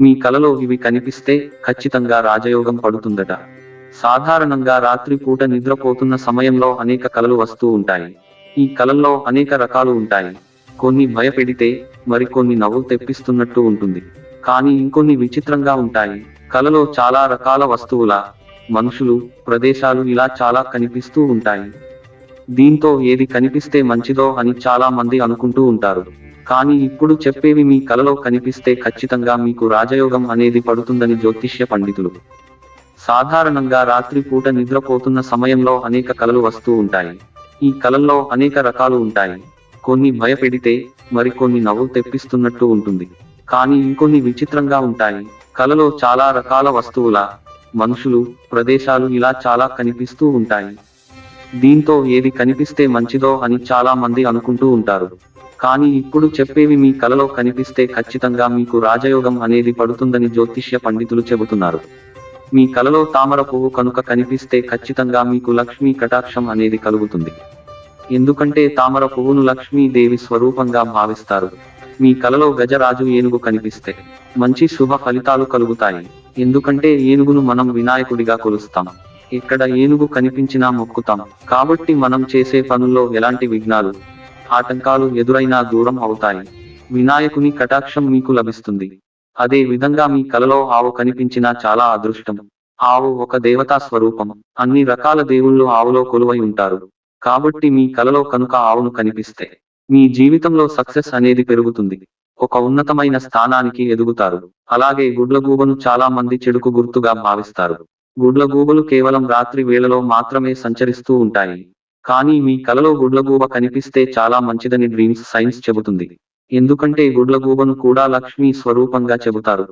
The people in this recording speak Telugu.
మీ కలలో ఇవి కనిపిస్తే ఖచ్చితంగా రాజయోగం పడుతుందట. సాధారణంగా రాత్రి పూట నిద్రపోతున్న సమయంలో అనేక కలలు వస్తూ ఉంటాయి. ఈ కలల్లో అనేక రకాలు ఉంటాయి. కొన్ని భయపెడితే మరికొన్ని నవ్వు తెప్పిస్తున్నట్టు ఉంటుంది. కానీ ఇంకొన్ని విచిత్రంగా ఉంటాయి. కలలో చాలా రకాల వస్తువుల మనుషులు ప్రదేశాలు ఇలా చాలా కనిపిస్తూ ఉంటాయి. దీంతో ఏది కనిపిస్తే మంచిదో అని చాలా మంది అనుకుంటూ ఉంటారు. కానీ ఇప్పుడు చెప్పేవి మీ కలలో కనిపిస్తే ఖచ్చితంగా మీకు రాజయోగం అనేది పడుతుందని జ్యోతిష్య పండితులు. సాధారణంగా రాత్రి పూట నిద్రపోతున్న సమయంలో అనేక కలలు వస్తూ ఉంటాయి. ఈ కలల్లో అనేక రకాలు ఉంటాయి. కొన్ని భయపెడితే మరికొన్ని నవ్వు తెప్పిస్తున్నట్టు ఉంటుంది. కానీ ఇంకొన్ని విచిత్రంగా ఉంటాయి. కలలో చాలా రకాల వస్తువుల మనుషులు ప్రదేశాలు ఇలా చాలా కనిపిస్తూ ఉంటాయి. దీంతో ఏది కనిపిస్తే మంచిదో అని చాలా మంది అనుకుంటూ ఉంటారు. కానీ ఇప్పుడు చెప్పేవి మీ కలలో కనిపిస్తే ఖచ్చితంగా మీకు రాజయోగం అనేది పడుతుందని జ్యోతిష్య పండితులు చెబుతున్నారు. మీ కలలో తామర పువ్వు కనుక కనిపిస్తే ఖచ్చితంగా మీకు లక్ష్మీ కటాక్షం అనేది కలుగుతుంది. ఎందుకంటే తామర పువ్వును లక్ష్మీదేవి స్వరూపంగా భావిస్తారు. మీ కలలో గజరాజు ఏనుగు కనిపిస్తే మంచి శుభ ఫలితాలు కలుగుతాయి. ఎందుకంటే ఏనుగును మనం వినాయకుడిగా కొలుస్తాం. ఇక్కడ ఏనుగు కనిపించినా మొక్కుతాం. కాబట్టి మనం చేసే పనుల్లో ఎలాంటి విఘ్నాలు ఆటంకాలు ఎదురైనా దూరం అవుతాయి. వినాయకుని కటాక్షం మీకు లభిస్తుంది. అదే విధంగా మీ కలలో ఆవు కనిపించినా చాలా అదృష్టం. ఆవు ఒక దేవతా స్వరూపం. అన్ని రకాల దేవుళ్ళు ఆవులో కొలువై ఉంటారు. కాబట్టి మీ కలలో కనుక ఆవును కనిపిస్తే మీ జీవితంలో సక్సెస్ అనేది పెరుగుతుంది. ఒక ఉన్నతమైన స్థానానికి ఎదుగుతారు. అలాగే గుడ్లగూబను చాలా మంది చెడుకు గుర్తుగా భావిస్తారు. గుడ్లగూబలు కేవలం రాత్రి వేళలో మాత్రమే సంచరిస్తూ ఉంటాయి. కానీ మీ కలలో గుడ్లగూబ కనిపిస్తే చాలా మంచిదని డ్రీమ్స్ సైన్స్ చెబుతుంది. ఎందుకంటే గుడ్లగూబను కూడా లక్ష్మీ స్వరూపంగా చెబుతారు.